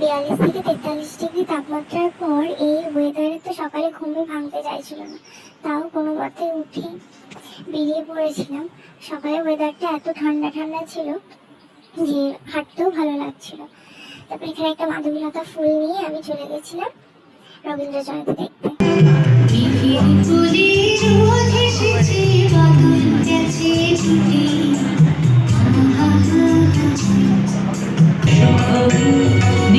বিয়াল্লিশ থেকে তেতাল্লিশ ডিগ্রি তাপমাত্রার পর এই ওয়েদারে তো সকালে ঘুমে ভাঙতে চাইছিল না। তাও কোনো মতে উঠে বেরিয়ে পড়েছিলাম। সকালে ওয়েদারটা এত ঠান্ডা ঠান্ডা ছিল যে হাঁটতেও ভালো লাগছিল। তারপর এখানে একটা মাধবীলতা ফুল নিয়ে আমি চলে গেছিলাম রবীন্দ্র জয়ন্তী দেখতে ছুটে